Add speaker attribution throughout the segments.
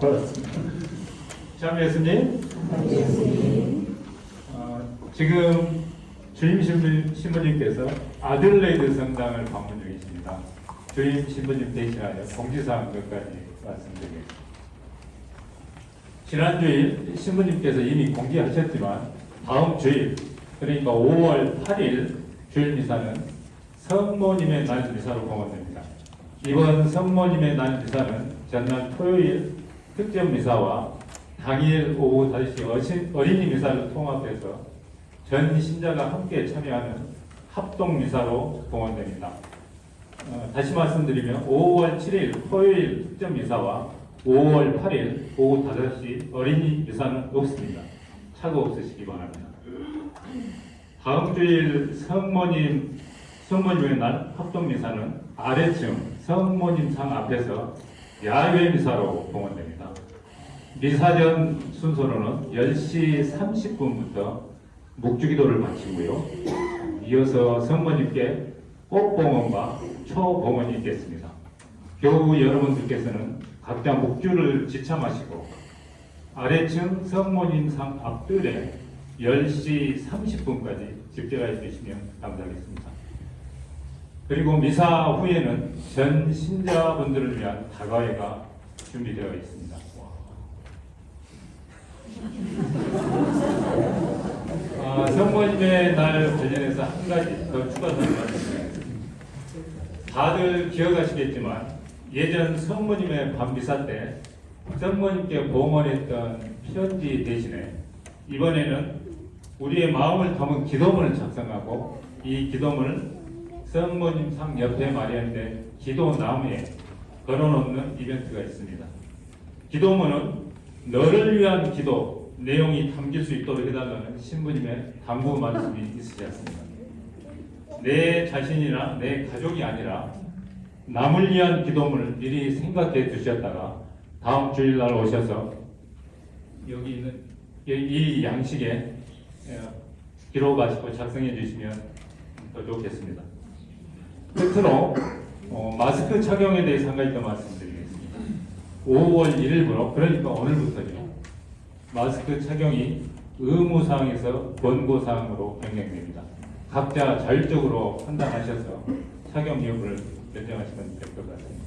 Speaker 1: 고맙습니다. 참 예수님, 어, 지금 주임 신부, 신부님께서 아들레이드 성당을 방문 중이십니다. 주임 신부님 대신하여 공지사항 몇 가지 말씀드리겠습니다. 지난 주일 신부님께서 이미 공지하셨지만 다음 주일 그러니까 5월 8일 주일 미사는 성모님의 날 미사로 공헌됩니다. 이번 성모님의 날 미사는 전날 토요일 특전 미사와 당일 오후 5시 어신- 어린이 미사를 통합해서 전 신자가 함께 참여하는 합동 미사로 공헌됩니다. 어, 다시 말씀드리면 5월 7일 토요일 특전 미사와 5월 8일 오후 5시 어린이 미사는 없습니다. 차고 없으시기 바랍니다. 다음 주일 성모님 성모님의 날 합동 미사는 아래층 성모님 상 앞에서 야외 미사로 공헌됩니다. 미사 전 순서로는 10시 30분부터 묵주기도를 마치고요. 이어서 성모님께 꽃봉헌과 초봉헌이 있겠습니다. 교우 여러분들께서는 각자 묵주를 지참하시고 아래층 성모님 상 앞뜰에 10시 30분까지 집결해 주시면 감사하겠습니다. 그리고 미사 후에는 전 신자분들을 위한 다가회가 준비되어 있습니다. 아, 성모님의 날 관련해서 한 가지 더 추가해서 말씀드리겠습니다. 다들 기억하시겠지만 예전 성모님의 밤미사 때 성모님께 봉헌했던 편지 대신에 이번에는 우리의 마음을 담은 기도문을 작성하고 이 기도문을 성모님 상 옆에 마련된 기도 나무에 걸어놓는 이벤트가 있습니다. 기도문은 너를 위한 기도 내용이 담길 수 있도록 해달라는 신부님의 당부 말씀이 있으지 않습니까? 내 자신이나 내 가족이 아니라 남을 위한 기도문을 미리 생각해 두셨다가 다음 주일날 오셔서 여기 있는 이- 이 양식에 예, 기록하시고 작성해 주시면 더 좋겠습니다. 끝으로 어, 마스크 착용에 대해서 한 가지 더 말씀드리겠습니다. 5월 1일부로 그러니까 오늘부터죠. 마스크 착용이 의무사항에서 권고사항으로 변경됩니다. 각자 자율적으로 판단하셔서 착용 여부를 결정하시면 될 것 같습니다.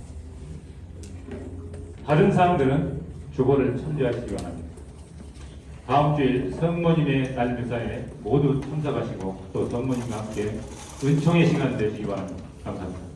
Speaker 1: 다른 사항들은 주보를 참조하시기 바랍니다. 다음 주일 성모님의 날 미사에 모두 참석하시고 또 성모님과 함께 은총의 시간 되시기 바랍니다. 감사합니다.